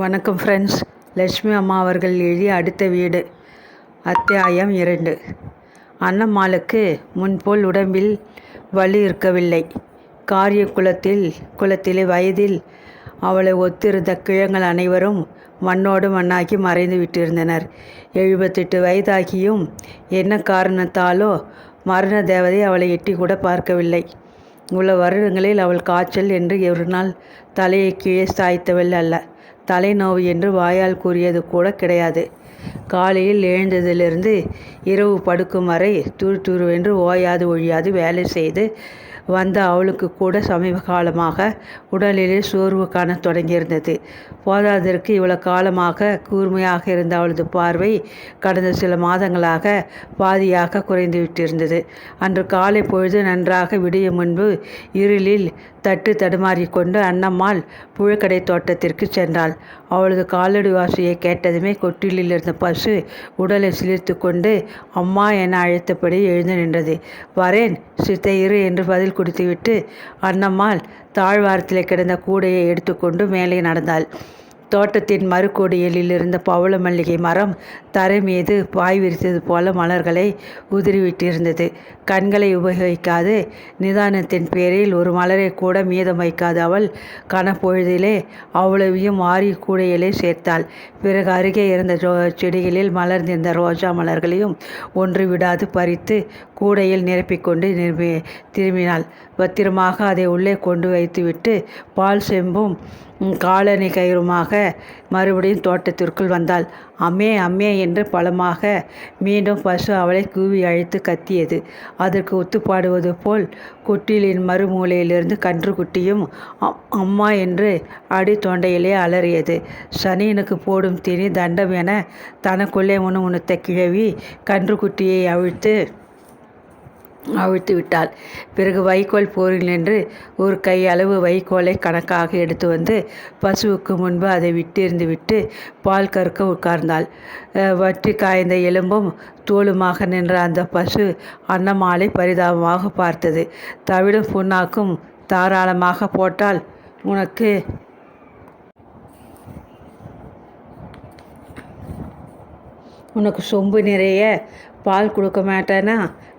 வணக்கம் ஃப்ரெண்ட்ஸ் லட்சுமி அம்மா அவர்கள் எழுதிய அடுத்த வீடு அத்தியாயம் இரண்டு. அன்னம்மாளுக்கு முன்போல் உடம்பில் வலி இருக்கவில்லை. காரிய குலத்தில் குலத்திலே வயதில் அவளை ஒத்திருந்த கிழங்கள் அனைவரும் மண்ணோடு மண்ணாக்கி மறைந்து விட்டிருந்தனர். எழுபத்தெட்டு வயதாகியும் என்ன காரணத்தாலோ மரண தேவதை அவளை எட்டி கூட பார்க்கவில்லை. உள்ள வருடங்களில் அவள் காய்ச்சல் என்று ஒரு நாள் தலையை கீழே சாய்த்தவள் அல்ல. தலைநோவு என்று வாயால் கூறியது கூட கிடையாது. காலையில் எழுந்ததிலிருந்து இரவு படுக்கும் வரை துரு துருவென்று ஓயாது ஒழியாது வேலை செய்து வந்த அவளுக்கு கூட சமீப காலமாக உடலிலே சோர்வு காண தொடங்கியிருந்தது. போதாதற்கு இவ்வளவு காலமாக கூர்மையாக இருந்த அவளது பார்வை கடந்த சில மாதங்களாக பாதியாக குறைந்து விட்டிருந்தது அன்று காலை பொழுது நன்றாக விடிய முன்பு இருளில் தட்டு தடுமாறிக்கொண்டு அன்னம்மாள் புழுக்கடை தோட்டத்திற்கு சென்றாள். அவளது காலடி வாசியை கேட்டதுமே கொட்டிலில் இருந்த பசு உடலை சிலிர்த்து கொண்டு அம்மா என அழைத்தபடி எழுந்து நின்றது. வரேன் சித்த இரு என்று பதில் கொடுத்துவிட்டு அன்னம்மாள் தாழ்வாரத்தில் கிடந்த கூடையை எடுத்துக்கொண்டு மேலே நடந்தாள். தோட்டத்தின் மறுக்கொடியலில் இருந்த பவள மல்லிகை மரம் தரை மீது பாய் விரித்தது போல மலர்களை உதிரிவிட்டிருந்தது. கண்களை உபயோகிக்காது. நிதானத்தின் பேரில் ஒரு மலரை கூட மீதம் வைக்காது. அவள் கனப்பொழுதிலே அவ்வளவையும் மாறி கூடையிலே சேர்த்தாள். பிறகு அருகே இருந்த செடிகளில் மலர்ந்திருந்த ரோஜா மலர்களையும் ஒன்று விடாது பறித்து கூடையில் நிரப்பிக்கொண்டு நிரம்பி திரும்பினாள். பத்திரமாக அதை உள்ளே கொண்டு வைத்துவிட்டு பால் செம்பும் காலணி கயிறுமாக மறுபடியும் தோட்டத்திற்குள் வந்தாள். அம்மே அம்மே என்று பலமாக மீண்டும் பசு அவளை கூவி அழைத்து கத்தியது. அதற்கு ஒத்துப்பாடுவது போல் குட்டிலின் மறுமூலையிலிருந்து கன்றுக்குட்டியும் அம்- அம்மா என்று அடி தொண்டையிலே அலறியது. சனியனுக்கு போடும் திணி தண்டம் என தனக்குள்ளே முணுமுணுத்த கிழவி கன்றுக்குட்டியை அவிழ்த்து அவிழ்த்து விட்டாள். பிறகு வைக்கோல் போரில் நின்று ஒரு கை அளவு வைக்கோலை கணக்காக எடுத்து வந்து பசுவுக்கு முன்பு அதை விட்டிருந்து விட்டு பால் கறுக்க உட்கார்ந்தாள். வற்றி காய்ந்த எலும்பும் தோலுமாக நின்ற அந்த பசு அன்னமாலை பரிதாபமாக பார்த்தது. தவிடும் புண்ணாக்கும் தாராளமாக போட்டால் உனக்கு உனக்கு சொம்பு நிறைய பால் கொடுக்க மாட்டேனா?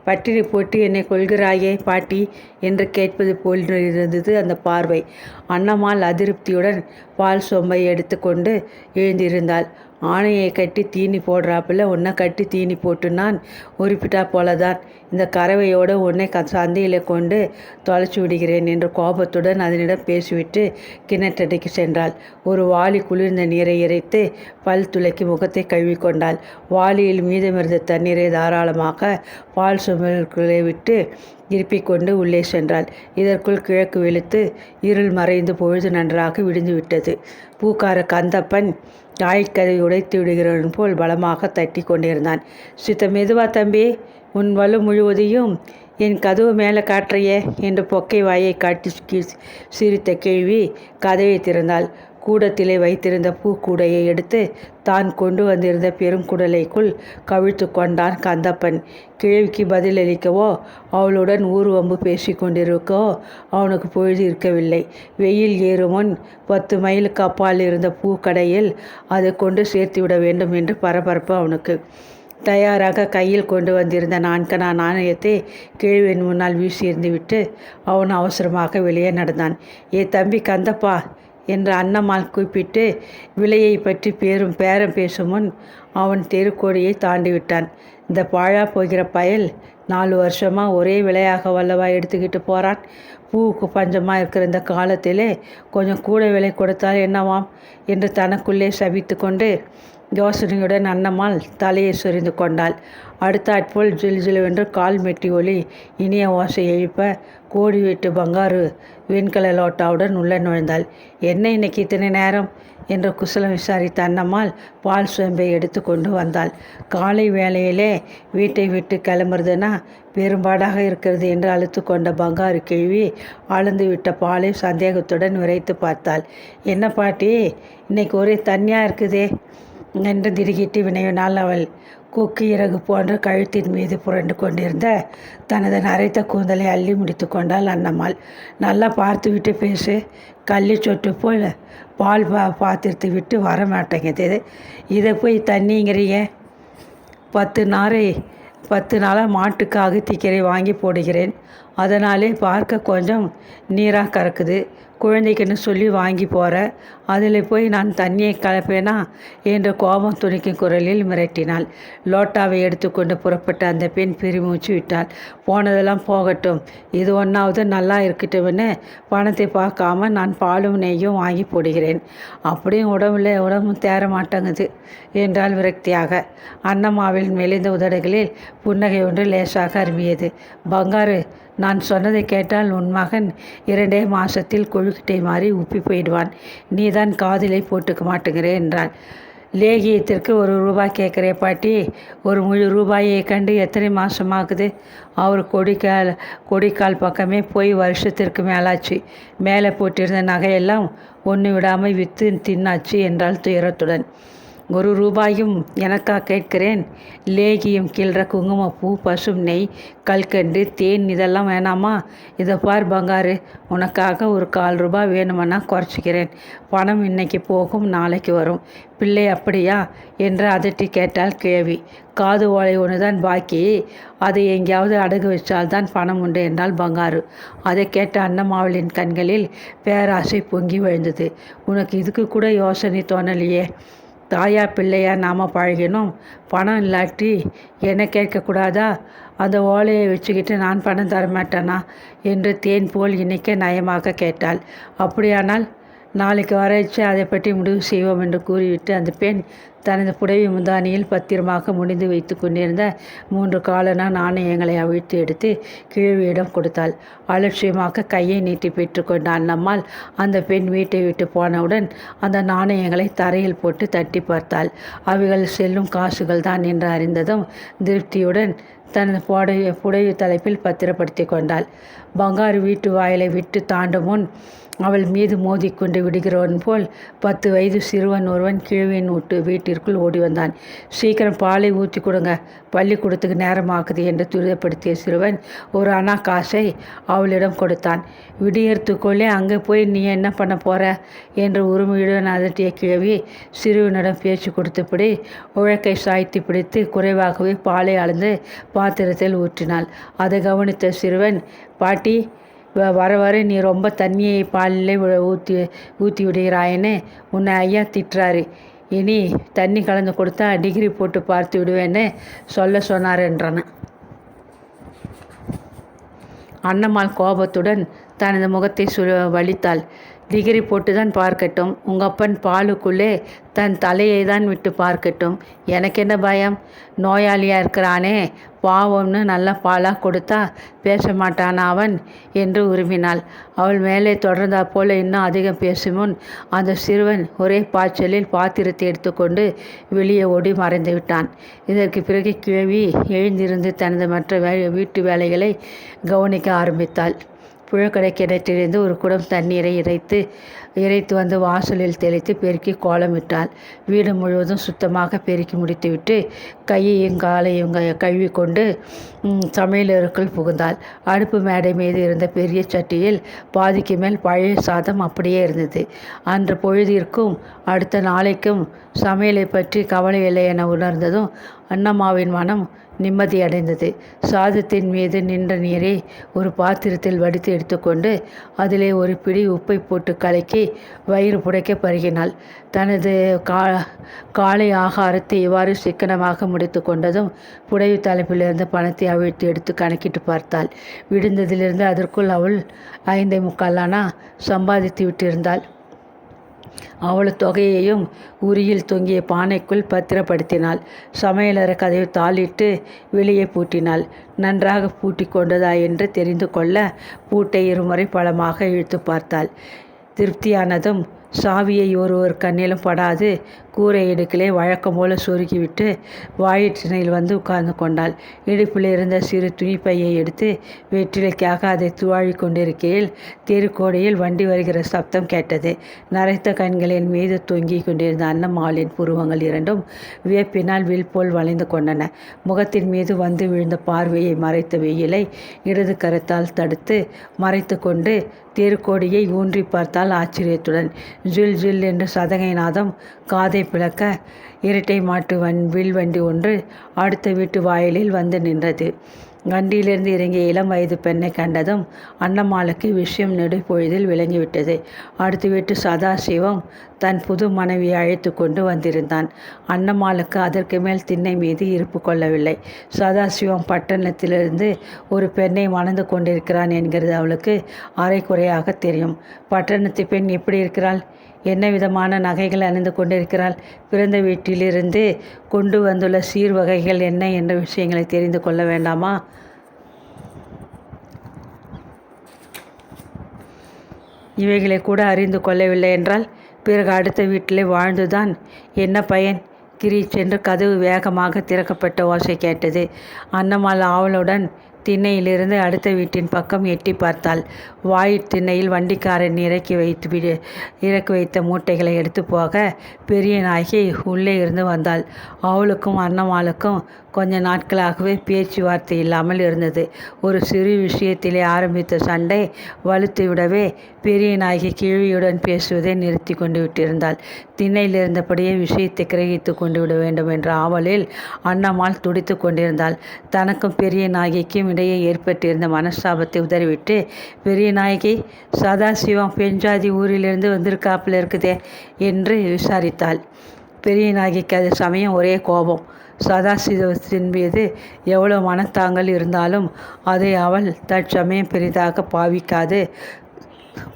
பட்டினி போட்டு என்னை கொள்கிறாயே பாட்டி என்று கேட்பது போல் இருந்தது அந்த பார்வை. அன்னம்மாள் அதிருப்தியுடன் பால் சொம்பை எடுத்துக்கொண்டு எழுந்திருந்தாள். ஆணையை கட்டி தீனி போடுறாப்புல உன்னை கட்டி தீனி போட்டு நான் போல போலதான். இந்த கறவையோடு உன்னை க சந்தையில் கொண்டு தொலைச்சி விடுகிறேன் என்று கோபத்துடன் அதனிடம் பேசிவிட்டு கிணற்றடிக்கு சென்றாள். ஒரு வாளி குளிர்ந்த நீரை இறைத்து பல் துளக்கி முகத்தை கழுவிக்கொண்டாள் வாளியில் மீதமிருந்த தண்ணீரை தாராளமாக பால் சுமலுக்குள்ளே விட்டு இருப்பிக்கொண்டு உள்ளே சென்றாள். இதற்குள் கிழக்கு வெளுத்து இருள் மறைந்து பொழுது நன்றாக விடிந்து விட்டது பூக்கார கந்தப்பன் தாய்க்கதை உடைத்து விடுகிறவன் போல் பலமாக தட்டி கொண்டிருந்தான். சித்த மெதுவா தம்பி? உன் வலு முழுவதையும் என் கதவு மேலே காற்றையே என்று பொக்கை வாயை காட்டி கி- சிரித்த கேள்வி கதவை திறந்தாள். கூடத்திலே வைத்திருந்த பூக்கூடையை எடுத்து தான் கொண்டு வந்திருந்த பெருங்குடலைக்குள் கவிழ்த்து கொண்டான் கந்தப்பன். கிழவிக்கு பதிலளிக்கவோ அவளுடன் ஊர்வம்பு பேசி கொண்டிருக்கவோ அவனுக்கு பொழுது இருக்கவில்லை. வெயில் ஏறும் முன் பத்து மைலுக்கு அப்பால் இருந்த பூக்கடையில் அதை கொண்டு சேர்த்து விட வேண்டும் என்று பரபரப்பு அவனுக்கு. தயாராக கையில் கொண்டு வந்திருந்த நான்கனா நாணயத்தை கேழ்வின் முன்னால் வீசியிருந்து விட்டு அவன் அவசரமாக வெளியே நடந்தான். ஏ தம்பி கந்தப்பா என்று அன்னம்மாள் கூப்பிட்டு விலையை பற்றி பேரும் பேரம் பேசும் முன் அவன் தெருக்கோடியை தாண்டி விட்டான் இந்த பாழா போகிற பயல் நாலு வருஷமாக ஒரே விலையாக வல்லவா எடுத்துக்கிட்டு போகிறான் பூவுக்கு பஞ்சமாக இருக்கிற இந்த காலத்திலே கொஞ்சம் கூட விலை கொடுத்தால் என்னவாம்? என்று தனக்குள்ளே சபித்து கொண்டு யோசனையுடன் அன்னம்மாள் தலையை சொரிந்து கொண்டாள். அடுத்தாற்போல் ஜில் ஜிலுவென்று கால் மெட்டி ஒலி இனிய ஓசை எழுப்ப கோடி வீட்டு பங்காரு வெண்கல லோட்டாவுடன் உள்ளே நுழைந்தாள். என்ன இன்னைக்கு இத்தனை நேரம் என்று குசலம் விசாரித்த அன்னம்மாள் பால் சோம்பை எடுத்து கொண்டு வந்தாள். காலை வேளையிலே வீட்டை விட்டு கிளம்புறதுன்னா பெரும்பாடாக இருக்கிறது என்று அழுத்து கொண்ட பங்காரு கேள்வி ஆழ்ந்து விட்ட பாலை சந்தேகத்துடன் விரைத்து பார்த்தாள். என்ன பாட்டி இன்னைக்கு ஒரே தண்ணியாக இருக்குதே? நின்று திடுகிட்டு வினையினால் அவள் கொக்கு இறகு போன்ற கழுத்தின் மீது புரண்டு கொண்டிருந்த தனது நரைத்த கூந்தலை அள்ளி முடித்து கொண்டாள் அன்னம்மாள் நல்லா பார்த்துவிட்டு பேசு. கள்ளி சொட்டு போல் பால் பா பாத்திரத்தை விட்டு வர மாட்டேங்குது. இதை போய் தண்ணிங்கிறீங்க. பத்து நாரை பத்து நாளாக மாட்டுக்கு அகத்திக்கீரை வாங்கி போடுகிறேன். அதனாலே பார்க்க கொஞ்சம் நீராக கறக்குது. குழந்தைக்குன்னு சொல்லி வாங்கி போகிறேன் அதில் போய் நான் தண்ணியை கலப்பேனா என்ற கோபம் துணிக்கும் குரலில் மிரட்டினாள். லோட்டாவை எடுத்துக்கொண்டு புறப்பட்ட அந்த பெண் பெருமூச்சு விட்டாள். போனதெல்லாம் போகட்டும். இது ஒன்றாவது நல்லா இருக்கட்டும்னு பணத்தை பார்க்காம நான் பாலும் நெய்யும் வாங்கி போடுகிறேன். அப்படியும் உடம்புல உடம்பும் தேர மாட்டேங்குது என்றால் விரக்தியாக. அன்னம்மாவின் மெலிந்த உதடுகளில் புன்னகை ஒன்று லேசாக அருமியது பங்காரு நான் சொன்னதை கேட்டால் உன் மகன் இரண்டே மாசத்தில் கொழுக்கிட்டை மாறி உப்பி போயிடுவான். நீ தான் காதிலை போட்டுக்க மாட்டேங்கிறே என்றாள். லேகியத்திற்கு ஒரு ரூபாய் கேட்குறே பாட்டி. ஒரு முழு ரூபாயை கண்டு எத்தனை மாதமாகுது அவர் கொடிக்கால் கொடிக்கால் பக்கமே போய் வருஷத்திற்கு மேலாச்சு. மேலே போட்டிருந்த நகையெல்லாம் ஒன்று விடாமல் விற்று தின்னாச்சு என்றால் துயரத்துடன். ஒரு ரூபாயும் எனக்கா கேட்கிறேன்? லேகியம் கிள்ற குங்குமப்பூ பசும் நெய் கல்கண்டு தேன் இதெல்லாம் வேணாமா? இதை பார் பங்காரு உனக்காக ஒரு கால் ரூபாய் வேணுமென்னா குறைச்சிக்கிறேன். பணம் இன்னைக்கு போகும் நாளைக்கு வரும். பிள்ளை அப்படியா? என்று அதட்டி கேட்டால் கேவி காது ஓலை ஒன்று தான் பாக்கி. அதை எங்கேயாவது அடகு வச்சால்தான் பணம் உண்டு என்றால் பங்காரு. அதை கேட்ட அன்னமாவளின் கண்களில் பேராசை பொங்கி விழுந்தது. உனக்கு இதுக்கு கூட யோசனை தோணலையே. தாயா பிள்ளையா நாம் பழகினோம் பணம் இல்லாட்டி என்ன கேட்கக்கூடாதா? அந்த ஓலையை வச்சுக்கிட்டு நான் பணம் தரமாட்டேனா? என்று தேன் போல் இணைக்க நயமாக கேட்டாள். அப்படியானால் நாளைக்கு வரைச்சு அதை பற்றி முடிவு செய்வோம் என்று கூறிவிட்டு அந்த பெண் தனது புடவை முந்தானியில் பத்திரமாக முடிந்து வைத்து கொண்டிருந்த மூன்று காலனா நாணயங்களை அவிழ்த்து எடுத்து கிழவியிடம் கொடுத்தாள். அலட்சியமாக கையை நீட்டி பெற்றுக்கொண்ட அண்ணம்மாள் அந்த பெண் வீட்டை விட்டு போனவுடன் அந்த நாணயங்களை தரையில் போட்டு தட்டி பார்த்தாள். அவைகள் செல்லும் காசுகள் தான் என்று அறிந்ததும் திருப்தியுடன் தனது புடவை புடவை தலைப்பில் பத்திரப்படுத்தி கொண்டாள். பங்காரு வீட்டு வாயிலை விட்டு தாண்டும் முன் அவள் மீது மோதிக்கொண்டு விடுகிறவன் போல் பத்து வயது சிறுவன் ஒருவன் கிழவியின் விட்டு வீட்டிற்குள் ஓடி வந்தான். சீக்கிரம் பாலை ஊற்றி கொடுங்க. பள்ளிக்கூடத்துக்கு நேரமாக்குது என்று துரிதப்படுத்திய சிறுவன் ஒரு அணா காசை அவளிடம் கொடுத்தான். விடியறதுக்குள்ளே அங்கே போய் நீ என்ன பண்ண போற? என்று உரிமையுடன் அதட்டிய கிழவி சிறுவனிடம் பேச்சு கொடுத்தபடி உழக்கை சாய்த்து பிடித்து குறைவாகவே பாலை அளந்து பாத்திரத்தில் ஊற்றினாள். அதை கவனித்த சிறுவன் பாட்டி வ- வர வர நீ ரொம்ப தண்ணியை பாலில் ஊற்றி ஊற்றி விடுகிறாயன்னு உன்னை ஐயா திட்டுறாரு. இனி தண்ணி கலந்து கொடுத்தா டிகிரி போட்டு பார்த்து விடுவேன்னு சொல்ல சொன்னார் என்றன. அன்னம்மாள் கோபத்துடன் தனது முகத்தை சு வலித்தாள். டிகிரி போட்டு தான் பார்க்கட்டும். உங்கள் அப்பன் பாலுக்குள்ளே தன் தலையை தான் விட்டு பார்க்கட்டும். எனக்கு என்ன பயம்? நோயாளியாக இருக்கிறானே. பாவம்னு நல்ல பாலாக கொடுத்தா பேச மாட்டான் அவன்? என்று உருமினாள் அவள் மேலே தொடர்ந்தா போல இன்னும் அதிகம் பேசும் முன் அந்த சிறுவன் ஒரே பாய்ச்சலில் பாத்திரத்தை எடுத்துக்கொண்டு வெளியே ஓடி மறைந்து விட்டான். இதற்கு பிறகு கிழவி எழுந்திருந்து தனது மற்ற வே வீட்டு வேலைகளை கவனிக்க ஆரம்பித்தாள். புழக்கடை கிணற்றிலிருந்து ஒரு குடம் தண்ணீரை இறைத்து இறைத்து வந்து வாசலில் தெளித்து பெருக்கி கோலமிட்டாள். வீடு முழுவதும் சுத்தமாக பெருக்கி முடித்துவிட்டு கையையும் காலையும் க- கழுவி கொண்டு ம், புகுந்தாள். அடுப்பு மேடை மீது இருந்த பெரிய சட்டியில் பாதிக்கு மேல் பழைய சாதம் அப்படியே இருந்தது. அன்று பொழுதிற்கும் அடுத்த நாளைக்கும் சமையலை பற்றி கவலை இல்லை என உணர்ந்ததும் அன்னம்மாவின் மனம் நிம்மதியடைந்தது சாதத்தின் மீது நின்ற நீரை ஒரு பாத்திரத்தில் வடித்து எடுத்துக்கொண்டு அதிலே ஒரு பிடி உப்பை போட்டு கலக்கி வயிறு புடைக்க பருகினாள். தனது கா காலை ஆகாரத்தை இவ்வாறு சிக்கனமாக முடித்து கொண்டதும் புடைவு தலைப்பிலிருந்து பணத்தை அவிழ்த்து எடுத்து கணக்கிட்டு பார்த்தாள். விடுந்ததிலிருந்து அதற்குள் அவள் ஐந்தை முக்காலானா சம்பாதித்து விட்டிருந்தாள். அவள் தொகையையும் உரியில் தொங்கிய பானைக்குள் பத்திரப்படுத்தினாள். சமையலறை கதவை தாளிட்டு வெளியே பூட்டினாள். நன்றாக பூட்டி கொண்டதா என்று தெரிந்து கொள்ள பூட்டை இருமுறை பலமாக இழுத்து பார்த்தாள். திருப்தியானதும் சாவியை ஒருவர் கண்ணிலும் படாது. கூரை இடுக்கிலே வழக்கம் போல சொருகிவிட்டு வாயிற்றினையில் வந்து உட்கார்ந்து கொண்டாள். இடுப்பில் இருந்த சிறு துணிப்பையை எடுத்து வெற்றிலைக்காக அதை துவாழி கொண்டிருக்கையில் தெருக்கோடையில் வண்டி வருகிற சப்தம் கேட்டது. நரைத்த கண்களின் மீது தொங்கிக் கொண்டிருந்த அன்னம்மாளின் புருவங்கள் இரண்டும் வியப்பினால் வில் போல் வளைந்து கொண்டன. முகத்தின் மீது வந்து விழுந்த பார்வையை மறைத்த வெயிலை இடது கரத்தால் தடுத்து மறைத்து கொண்டு தெருக்கோடியை ஊன்றி பார்த்தால் ஆச்சரியத்துடன். ஜில் ஜில் என்று சதங்கை நாதம் காதை பிளக்க இரட்டை மாட்டு வன் வில் வண்டி ஒன்று அடுத்த வீட்டு வாயிலில் வந்து நின்றது. வண்டியிலிருந்து இறங்கிய இளம் வயது பெண்ணை கண்டதும் அன்னம்மாளுக்கு விஷயம் நெடுப்பொழுதில் விளங்கிவிட்டது. அடுத்த வீட்டு சதாசிவம் தன் புது மனைவியை அழைத்து கொண்டு வந்திருந்தான். அன்னம்மாளுக்கு அதற்கு மேல் திண்ணை மீது இருப்பு கொள்ளவில்லை. சதாசிவம் பட்டணத்திலிருந்து ஒரு பெண்ணை மணந்து கொண்டிருக்கிறான் என்கிறது அவளுக்கு அரைக்குறையாக தெரியும். பட்டணத்து பெண் எப்படி இருக்கிறாள்? என்ன விதமான நகைகள் அணிந்து கொண்டிருக்கிறாள்? பிறந்த வீட்டிலிருந்து கொண்டு வந்துள்ள சீர் வகைகள் என்ன என்ற விஷயங்களை தெரிந்து கொள்ள வேண்டாமா? இவைகளை கூட அறிந்து கொள்ளவில்லை என்றால் பிறகு அடுத்த வீட்டிலே வாழ்ந்துதான். என்ன பயன்? கிரீச் என்று கதவு வேகமாக திறக்கப்பட்ட ஓசை கேட்டது. அன்னம்மாள் ஆவலுடன் திண்ணையிலிருந்து அடுத்த வீட்டின் பக்கம் எட்டி பார்த்தாள். வாயிற் திண்ணையில் வண்டிக்காரன் இறக்கி வைத்து விடு இறக்கி வைத்த மூட்டைகளை எடுத்து போக பெரிய நாயகி உள்ளே இருந்து வந்தாள். அவளுக்கும் அன்னம்மாளுக்கும் கொஞ்ச நாட்களாகவே பேச்சுவார்த்தை இல்லாமல் இருந்தது. ஒரு சிறு விஷயத்திலே ஆரம்பித்த சண்டை வலுத்து விடவே பெரிய நாயகி கிழியுடன் பேசுவதை நிறுத்தி கொண்டு விட்டிருந்தாள். திண்ணையில் இருந்தபடியே விஷயத்தை கிரகித்து கொண்டு விட வேண்டும் என்ற ஆவலில் அன்னம்மாள் துடித்து கொண்டிருந்தாள். தனக்கும் பெரிய நாயகிக்கும் இடையே ஏற்பட்டிருந்த மனஸ்தாபத்தை உதறிவிட்டு பெரிய நாயகி சதாசிவம் பெஞ்சாதி ஊரிலிருந்து வந்திருக்காப்புல இருக்குதே என்று விசாரித்தாள். பெரிய நாயகிக்கு அது சமயம் ஒரே கோபம். சதாசிவத்தின் மீது எவ்வளோ மனத்தாங்கள் இருந்தாலும் அதை அவள் தற்சமயம் பெரிதாக பாவிக்காது.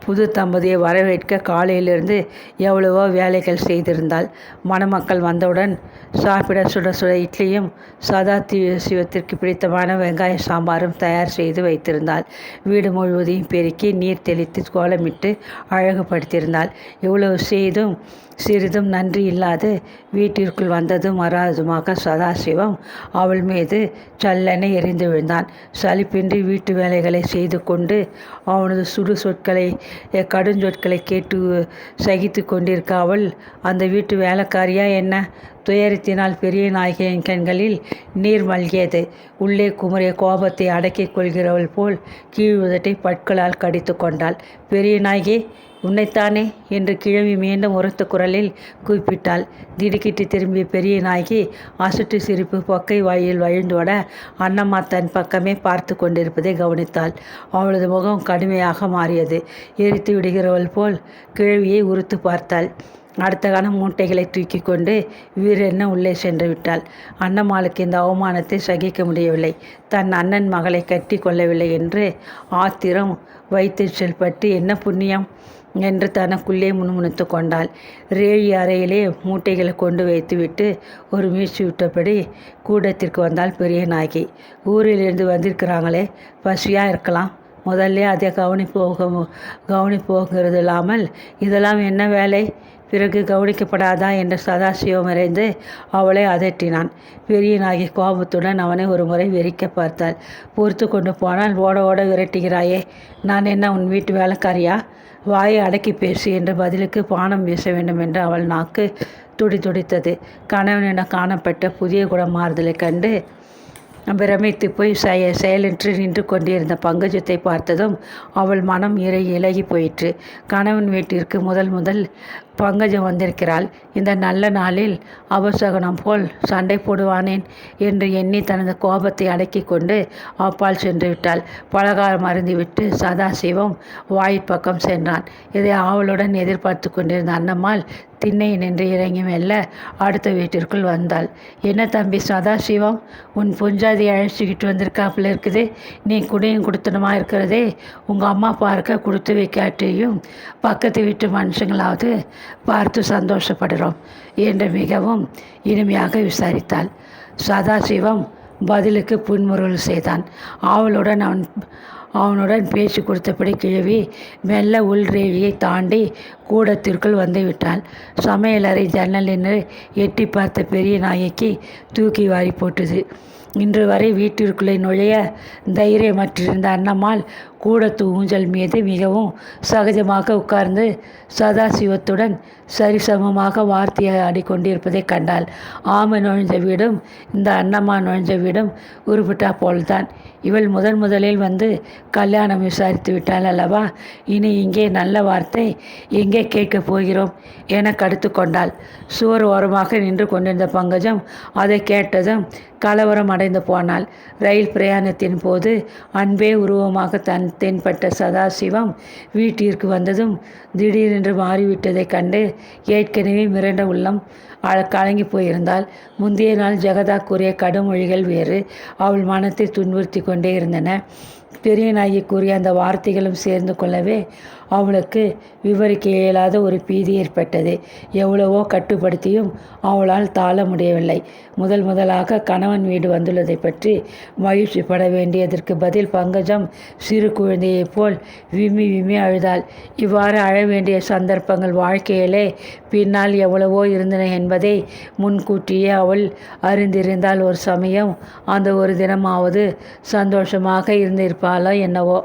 புது தம்பதியை வரவேற்க காலையிலிருந்து எவ்வளவோ வேலைகள் செய்திருந்தாள். மணமக்கள் வந்தவுடன் சாப்பிட சுட சுட இட்லியும் சதா சிவத்திற்கு பிடித்தமான வெங்காய சாம்பாரும் தயார் செய்து வைத்திருந்தாள். வீடு முழுவதையும் பெருக்கி நீர் தெளித்து கோலமிட்டு அழகுபடுத்தியிருந்தாள். இவ்வளவு செய்தும் சிறிதும் நன்றி இல்லாது வீட்டிற்குள் வந்ததும் வராதுமாக சதாசிவம் அவள் மீது சல்லனை எரிந்து விழுந்தான் சலிப்பின்றி வீட்டு வேலைகளை செய்து கொண்டு அவனது சுடு சொற்களை கடுஞ்சொற்களை கேட்டு சகித்து கொண்டிருக்க அவள் அந்த வீட்டு வேலைக்காரியா என்ன? துயரத்தினால் பெரிய நாயகியின் கண்களில் நீர் மல்கியது. உள்ளே குமரிய கோபத்தை அடக்கிக் கொள்கிறவள் போல் கீழ் உதட்டை பற்களால் கடித்து கொண்டாள். பெரிய நாயகி உன்னைத்தானே? என்று கிழவி மீண்டும் உரத்த குரலில் கூப்பிட்டாள். திடுக்கிட்டு திரும்பிய பெரிய நாயகி அசுட்டு சிரிப்பு பொக்கை வாயில் வழிந்தோட அன்னம்மா தன் பக்கமே பார்த்து கொண்டிருப்பதை கவனித்தாள். அவளது முகம் கடுமையாக மாறியது. எரித்து விடுகிறவள் போல் கிழவியை உறுத்து பார்த்தாள். அடுத்த கணம் மூட்டைகளை தூக்கி கொண்டு வீரென்ன உள்ளே சென்று விட்டாள். அன்னம்மாளுக்கு இந்த அவமானத்தை சகிக்க முடியவில்லை. தன் அண்ணன் மகளை கட்டி கொள்ளவில்லை என்று ஆத்திரம் வைத்தறிச்சல் பட்டு என்ன புண்ணியம் என்று தனக்குள்ளே முணுமுணுத்து கொண்டாள். ரேழி அறையிலே மூட்டைகளை கொண்டு வைத்துவிட்டு ஒரு மீச்சு விட்டபடி கூடத்திற்கு வந்தால் பெரிய நாயகி. ஊரிலிருந்து வந்திருக்கிறாங்களே பசியாக இருக்கலாம். முதல்ல அதை கவனிப்போக கவனிப்போகிறது இல்லாமல் இதெல்லாம் என்ன வேலை? பிறகு கவனிக்கப்படாதா என்று சதாசிவம் இறைந்து அவளை அதட்டினான். பெரிய கோபத்துடன் அவனை ஒரு முறை வெறிக்க பார்த்தாள். பொறுத்து கொண்டு போனால் ஓட ஓட விரட்டுகிறாயே. நான் என்ன உன் வீட்டு வேலைக்காரியா? வாயை அடக்கி பேசு என்று பதிலுக்கு பானம் வீச வேண்டும் என்று அவள் நாக்கு துடி துடித்தது. கணவனிடம் காணப்பட்ட புதிய குணமாறுதலை கண்டு பிரமித்து போய் செய செயலின்றி நின்று கொண்டிருந்த பங்கஜத்தை பார்த்ததும் அவள் மனம் இறை இலகி போயிற்று. கணவன் வீட்டிற்கு முதல் முதல் பங்கஜம் வந்திருக்கிறாள். இந்த நல்ல நாளில் அபசகனம் போல் சண்டை போடுவானேன் என்று எண்ணி தனது கோபத்தை அடக்கி கொண்டு அப்பால் சென்று விட்டாள். பலகாரம் அருந்திவிட்டு சதாசிவம் வாயிற்பக்கம் சென்றான். இதை ஆவலுடன் எதிர்பார்த்து கொண்டிருந்த அன்னம்மாள் திண்ணை நின்று இறங்கி மெல்ல அடுத்த வீட்டிற்குள் வந்தாள். என்ன தம்பி சதாசிவம் உன் புஞ்சாதி அழைச்சிக்கிட்டு வந்திருக்காப்புல இருக்குது. நீ குடியும் கொடுத்தனமா இருக்கிறதே. உங்கள் அம்மா பார்க்க கொடுத்து வைக்காட்டியும் பக்கத்து வீட்டு மனுஷங்களாவது பார்த்து சந்தோஷப்படுறோம் என்று மிகவும் இனிமையாக விசாரித்தாள் சதாசிவம் பதிலுக்கு புன்முறுவல் செய்தான் அவளுடன் அவன் அவனுடன் பேச்சு கொடுத்தபடி கிழவி மெல்ல உள்ரேழியை தாண்டி கூடத்திற்குள் வந்துவிட்டாள். சமையலறை ஜன்னலினர் எட்டி பார்த்த பெரிய நாயக்கி தூக்கி வாரி போட்டது. இன்று வரை வீட்டிற்குள்ளே நுழைய தைரியமற்றிருந்த அண்ணம்மாள் கூடத்து ஊஞ்சல் மீது மிகவும் சகஜமாக உட்கார்ந்து சதாசிவத்துடன் சரிசமமாக வார்த்தையை ஆடிக்கொண்டிருப்பதை கண்டாள். ஆமை நுழைஞ்ச வீடும் இந்த அண்ணம்மா நுழைஞ்ச வீடும் உருப்பிட்டா போல்தான். இவள் முதன் முதலில் வந்து கல்யாணம் விசாரித்து விட்டாள் அல்லவா? இனி இங்கே நல்ல வார்த்தை எங்கே கேட்கப் போகிறோம்? என கடுத்து கொண்டாள். சுவர் ஓரமாக நின்று கொண்டிருந்த பங்கஜம் அதைக் கேட்டதும் கலவரம் அடைந்து போனாள். ரயில் பிரயாணத்தின் போது அன்பே உருவமாக தன் தென்பட்ட சதாசிவம் வீட்டிற்கு வந்ததும் திடீரென்று மாறிவிட்டதைக் கண்டு ஏற்கனவே மிரண்ட உள்ளம் கலங்கிப் போயிருந்தால் முந்தைய நாள் ஜெகதா கூறிய கடுமொழிகள் வேறு அவள் மனத்தை துன்புறுத்தி கொண்டே இருந்தன. பெரியநாயகி கூறிய அந்த வார்த்தைகளும் சேர்ந்து கொள்ளவே அவளுக்கு விவரிக்க இயலாத ஒரு பீதி ஏற்பட்டது. எவ்வளவோ கட்டுப்படுத்தியும் அவளால் தாழ முடியவில்லை. முதல் முதலாக கணவன் வீடு வந்துள்ளதை பற்றி மகிழ்ச்சிப்பட வேண்டியதற்கு பதில் பங்கஜம் சிறு குழந்தையைப் போல் விம்மி விம்மி அழுதாள். இவ்வாறு அழ வேண்டிய சந்தர்ப்பங்கள் வாழ்க்கையிலே பின்னால் எவ்வளவோ இருந்தன என்பதை முன்கூட்டியே அவள் அறிந்திருந்தால் ஒரு சமயம் அந்த ஒரு தினமாவது சந்தோஷமாக இருந்திருப்பாளோ என்னவோ?